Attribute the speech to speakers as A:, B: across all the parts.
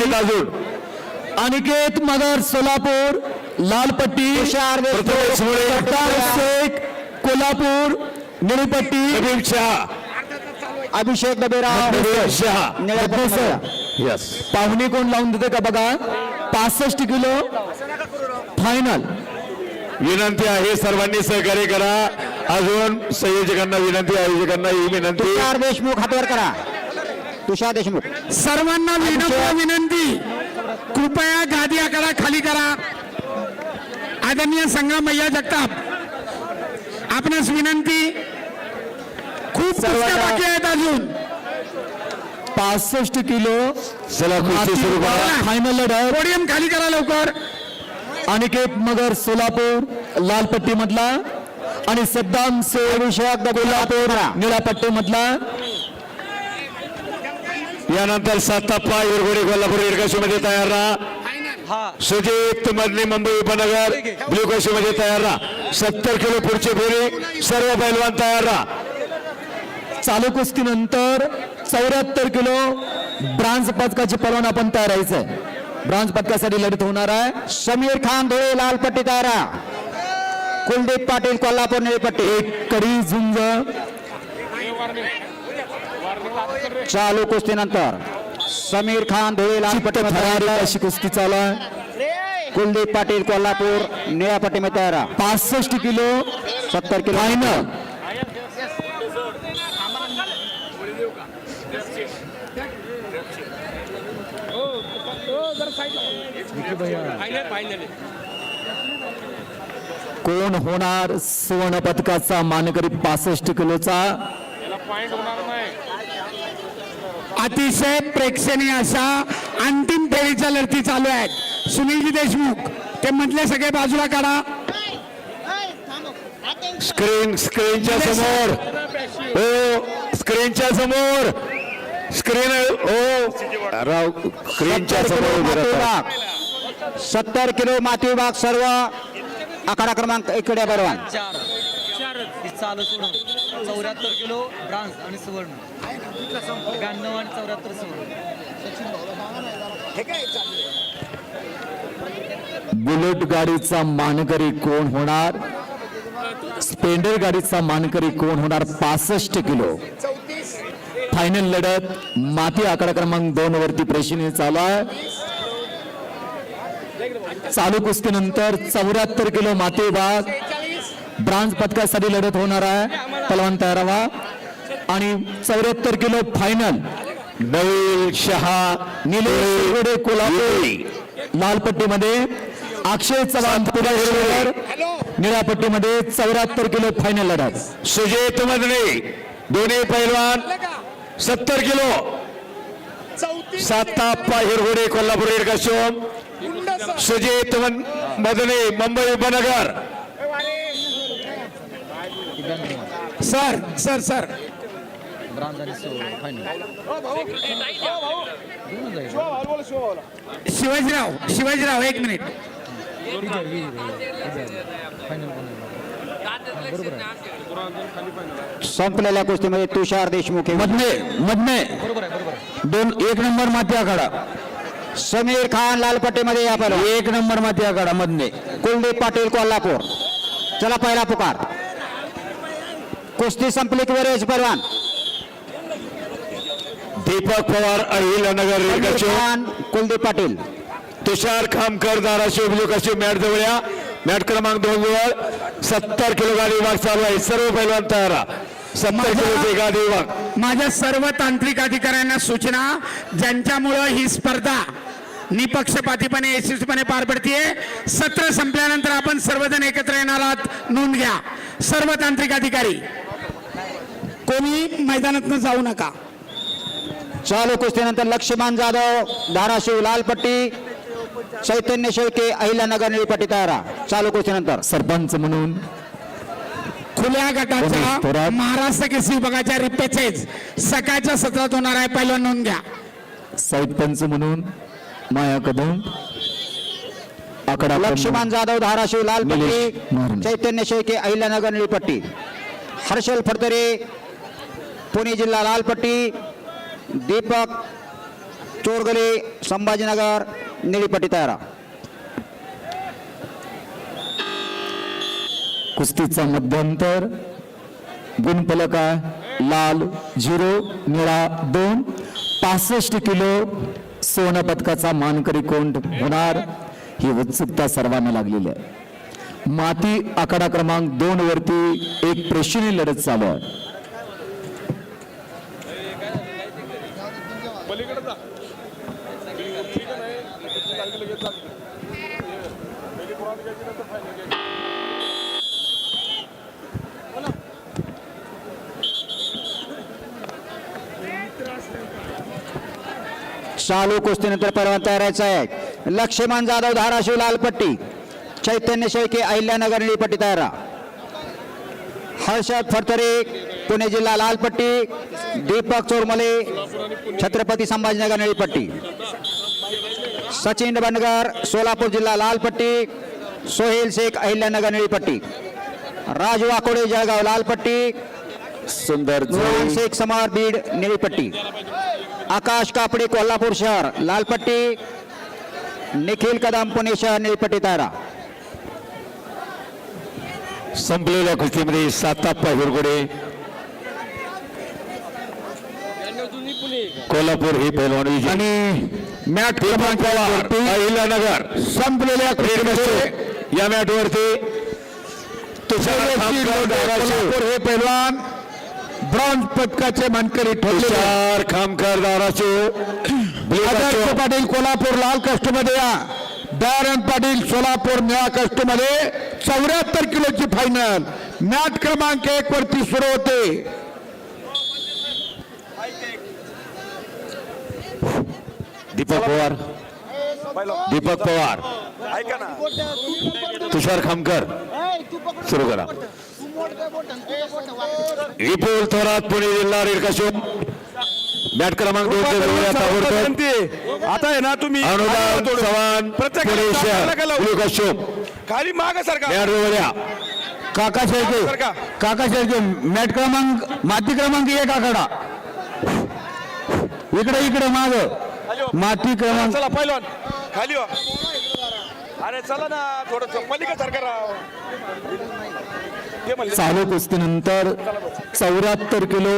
A: आहेत अजून.
B: अनिकेत मगर सोलापूर लालपट्टी
C: तुषार
B: शेख कोल्हापूर निळीपट्टी
A: नबीम शहा.
C: अभिषेक दबेराव
A: शहा. यस
B: पाहुणे कोण लावून देते का बघा? पासष्ट किलो फायनल
A: विनंती आहे सर्वांनी सहकार्य करा. अजून संयोजकांना विनंती आयोजकांना ही विनंती.
C: देशमुख हातवर करा. तुषार देशमुख.
D: सर्वांना विनम्र विनंती. कृपया गादी आकडा खाली करा. आदरणीय संग्रामय्या जगताप आपणास विनंती. खूप बाकी आहेत अजून.
B: पासष्ट किलो फायनल
D: पोडियम खाली करा लवकर.
B: अनिकेत मगर सोलापूर लालपट्टी मधला आणि सद्दाम
C: अभिषेक
B: कोल्हापूर निळापट्टी मधला
A: यानंतर साताप्पा हिरगोडे कोल्हापूरमध्ये तयार राहा. सुजित मधली मुंबई उपनगर ब्ल्यू मध्ये तयार राहा. सत्तर किलो पुढची फेरी सर्व पैलवान तयार राहा.
B: चालू कुस्तीनंतर चौऱ्याहत्तर किलो ब्रांज पदकाची परवाना आपण तयार आहे ब्रांज पदकासाठी लढत होणार आहे.
C: समीर खान धुळे लाल पट्टी तारा कुलदीप पाटील कोल्हापूर निळपट्टी.
B: एक कडी झुंज.
C: चालू कुस्तीनंतर समीर खान धुळे
B: अशी कुस्ती चालू आहे.
C: कुलदीप पाटील कोल्हापूर निळ्या पट्टीमध्ये तयारा
B: पासष्ट किलो.
C: सत्तर किलो.
B: फायनल कोण होणार सुवर्ण पदकाचा मानकरी पासष्ट किलोचा?
D: अतिशय प्रेक्षणीय अशा अंतिम फेरीच्या लढती चालू आहेत. सुनीलजी देशमुख ते म्हटले सगळे बाजूला काढा.
A: स्क्रीन स्क्रीनच्या समोर. हो स्क्रीनच्या समोर. स्क्रीन हो. राव स्क्रीनच्या
C: सत्तर
A: समोर
C: सत्तर किलो माती विभाग सर्व आखाडा क्रमांक इकडे बरोबर
E: चार. चार चौऱ्याहत्तर किलो ब्रांज आणि सुवर्ण. ब्याण्णव आणि चौऱ्याहत्तर सुवर्ण
B: बुलेट गाडीचा मानकरी कोण होणार? स्पेंडर गाडीचा मानकरी कोण होणार? पासष्ट किलो. फायनल लढत माती आकडा क्रमांक दोन वरती प्रेक्षणीय चालू आहे. चालू कुस्तीनंतर चौऱ्याहत्तर किलो माती विभाग ब्रांज पदकासाठी लढत होणार आहे. पलवान तयार व्हा. आणि चौऱ्याहत्तर किलो फायनल
A: नवीन शहा
B: निलेश कोल्हापूर. लालपट्टीमध्ये अक्षय चव्हाण पुढे निळ्या पट्टीमध्ये चौऱ्याहत्तर किलो फायनल लढत.
A: सुजित मधले दोन्ही पैलवान सत्तर किलो. साताप्पा हिरगोडे कोल्हापूर रेडकाशोम सुजित मदने मुंबई उपनगर.
D: Sir sir sir.
E: ब्रांज आणि सुवर्ण फायनल
D: शिवाजीराव शिवाजीराव एक मिनिट.
C: संपलेल्या कुस्तीमध्ये तुषार देशमुख हे
B: मधने मधने. दोन एक नंबर माती आखाडा.
C: समीर खान लाल पट्टीमध्ये या पहिला
B: एक नंबर माती आखाडा मधने.
C: कुलदीप पाटील कोल्हापूर. चला पहिला पुकार. कुस्ती संपली की वरेज परवान.
A: दीपक पवार रेडकाशोम
C: खान कुलदीप पाटील.
A: तुषार खामकर धाराशिव काशोम मॅट जवळया. मॅट क्रमांक दोन जवळ सत्तर किलो गाडी विभाग चालू आहे. सर्व पैलवान तयार आहे. सत्तर किलोचे गाडी विभाग
D: माझ्या सर्व तांत्रिक अधिकाऱ्यांना सूचना ज्यांच्यामुळं ही स्पर्धा निपक्षपातीपणे यशस्वीपणे पार पडतीये. सत्र संपल्यानंतर आपण सर्वजण एकत्र येणार आहात. नोंद घ्या. सर्व तांत्रिक अधिकारी कोणी मैदानात जाऊ नका.
C: चालू कुस्तीनंतर लक्ष्मण जाधव धाराशिव लाल पट्टी चैतन्य शेळके अहिल्यानगर निळी पट्टी तयारा चालू कुस्तीनंतर.
B: सरपंच म्हणून.
D: खुल्या गटाच्या. महाराष्ट्र केसरी विभागाच्या रिप्पेचेच सकाळच्या सत्रात होणार आहे पहिला नोंद घ्या.
B: साईद पंच म्हणून माया कदम आकडा
C: लक्ष्मण जाधव धाराशिव लाल
B: निलेश
C: पट्टी
B: महाराणे.
C: चैतन्य शेळके अहिल्यानगर निळी पट्टी हर्षल फडतरे पुणे जिल्हा लाल पट्टी दीपक चोरगले संभाजीनगर निळीपट्टी तयारा
B: कुस्तीचा मध्यंतर गुणफलक आहे लाल झिरो निळा दोन पासष्ट किलो सोनं पदकाचा मानकरी कोंड होणार ही उत्सुकता सर्वांना लागलेली आहे माती आकडा क्रमांक दोन वरती एक प्रेक्षणीय लढत चालू आहे
C: चालू कुस्तीनंतर परवान तयारायचा आहे. लक्ष्मण जाधव धाराशिव लालपट्टी. चैतन्य शेळके अहिल्यानगर निळीपट्टी तयारा. हर्षद फडतरे पुणे जिल्हा लालपट्टी. दीपक चोरमले छत्रपती संभाजीनगर निळीपट्टी. सचिन बनगर सोलापूर जिल्हा लालपट्टी. सोहेल शेख अहिल्यानगर निळीपट्टी. राजू वाकोडे जळगाव लालपट्टी.
B: सुंदर
C: शेख समार बीड निळीपट्टी. आकाश कापडे कोल्हापूर शहर लालपट्टी निखिल कदम पुणे शहर निळीपट्टी तारा.
F: संपलेल्या कुस्तीमध्ये साताप्पा हिरगोडे कोल्हापूर ही पैलवान विजय आणि मॅट क्रमांक अहिल्यानगर संपलेल्या कुस्तीमध्ये या मॅट वरती कोल्हापूर हे पैलवान. ब्रॉन्झ पदकाचे मानकरी तुषार खामकर धाराशिव आदर्श पाटील कोल्हापूर लाल कष्टमध्ये या. दयानंद पाटील सोलापूर निळा कष्टमध्ये चौऱ्याहत्तर किलोची फायनल मॅट क्रमांक एक वरती सुरू होते. दीपक पवार. दीपक पवार.
A: ऐका ना.
F: तुषार खामकर. सुरू करा. विपुल थोरात पुणे जिल्हा रेडकाशोम मॅट क्रमांक दोन ताबडतोब.
A: आता आहे. ना तुम्ही
F: अनुदान चव्हाण पुणे शहर. रेडकाशोम
A: खाली माग सारखा
F: मॅट वर या काका शेळके काका शेळके मॅट क्रमांक माती क्रमांक एक आकडा इकडे इकडे माग. माती क्रमांक
A: चला पहिलवान खाली हो. अरे चला ना थोडं पलिका सारखा म्हणले
B: चालू कुस्तीनंतर चौऱ्याहत्तर किलो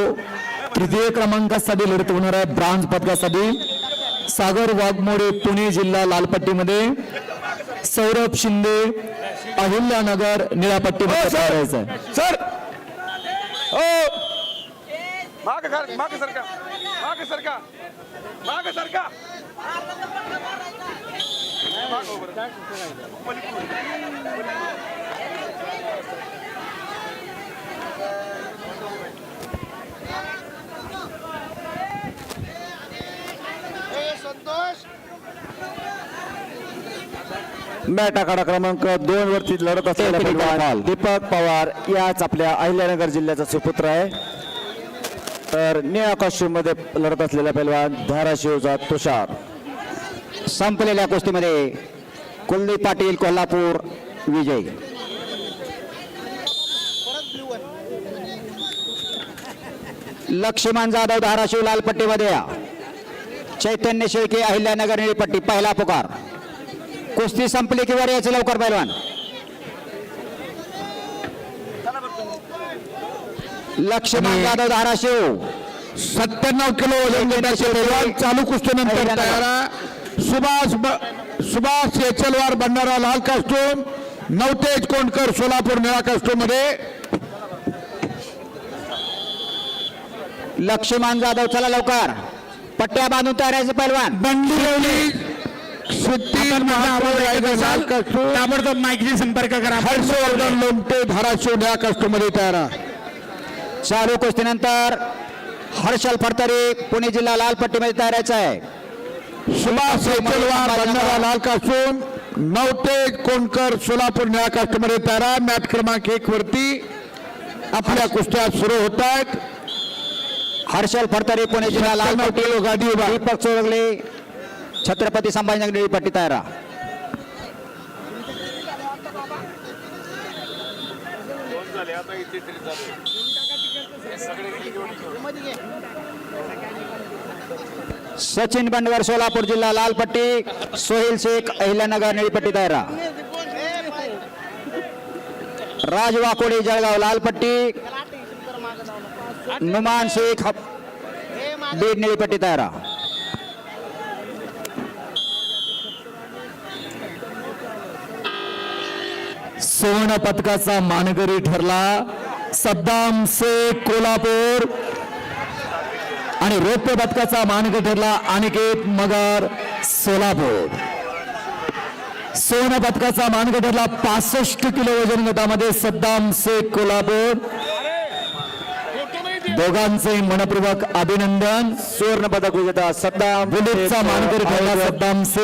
B: तृतीय क्रमांकासाठी लढत होणार आहे ब्रांझ पदकासाठी. सागर वाघमोडे पुणे जिल्हा लालपट्टीमध्ये. सौरभ शिंदे अहिल्यानगर निळापट्टीमध्ये आहे.
A: सर! माग माग माग माग माग
C: मॅट आखाडा क्रमांक दोन वरती लढत असलेला पैलवान दीपक पवार याच आपल्या अहिल्यानगर जिल्ह्याचा सुपुत्र आहे. तर निळा कॉस्ट्युममध्ये लढत असलेला पैलवान धाराशिवचा तुषार. संपलेल्या कुस्तीमध्ये कुलदीप पाटील कोल्हापूर विजय. लक्ष्मण जाधव धाराशिव लालपट्टीमध्ये. या चैतन्य शेळके अहिल्यानगर निळीपट्टी पहिला पुकार. कुस्ती संपली की वर यायचं लवकर पैलवान. लक्ष्मण जाधव धाराशिव.
F: सत्त्याण्णव किलो वजन पैलवान चालू कुस्तीनंतर तयार. सुभाष सुभाष येचलवार भंडारा लाल कास्टूम नवतेज कोंडकर सोलापूर निळा कास्टूममध्ये.
C: लक्ष्मण जाधव चला लवकर. पट्ट्या बांधून तयारायचं पैलवान.
F: कास्टूम
D: ताबडतोब माईकशी संपर्क करा
F: हर्षवर्धन लोमटे धाराशिव तयार
C: चालू कुस्तीनंतर हर्षल फडतरे पुणे जिल्हा लालपट्टीमध्ये तयारायचं आहे
F: सुभाष येचलवार भंडारा लाल कास्टूम नवतेज कोंडकर सोलापूर निळा तयार आहे. क्रमांक एक वरती आपल्या कुस्त्या सुरू होत आहेत
C: हर्षल फडतरे पुणे जिल्हा लालपट्टी
F: गाडी
C: दीपक चोरगले छत्रपती संभाजीनगर निळीपट्टी तयारा सचिन बंडगर सोलापूर जिल्हा लालपट्टी सोहेल शेख अहिल्यानगर निळीपट्टी तयार राहा. राज वाकोडे जळगाव लालपट्टी नुमान शेख बीड निळीपट्टी तयार राहा.
B: सुवर्ण पदकाचा मानकरी ठरला सद्दाम शेख कोल्हापूर. आणि रौप्य पदकाचा मानकरी ठरला अनिकेत मगर सोलापूर. सुवर्ण पदकाचा मानकरी ठरला पासष्ट किलो वजन गटामध्ये सद्दाम शेख कोल्हापूर. दोघांचे मनपूर्वक अभिनंदन.
C: सुवर्ण पदक विजेता सद्दाम.
B: बुलेटचा मानकरी ठरला सद्दाम शेख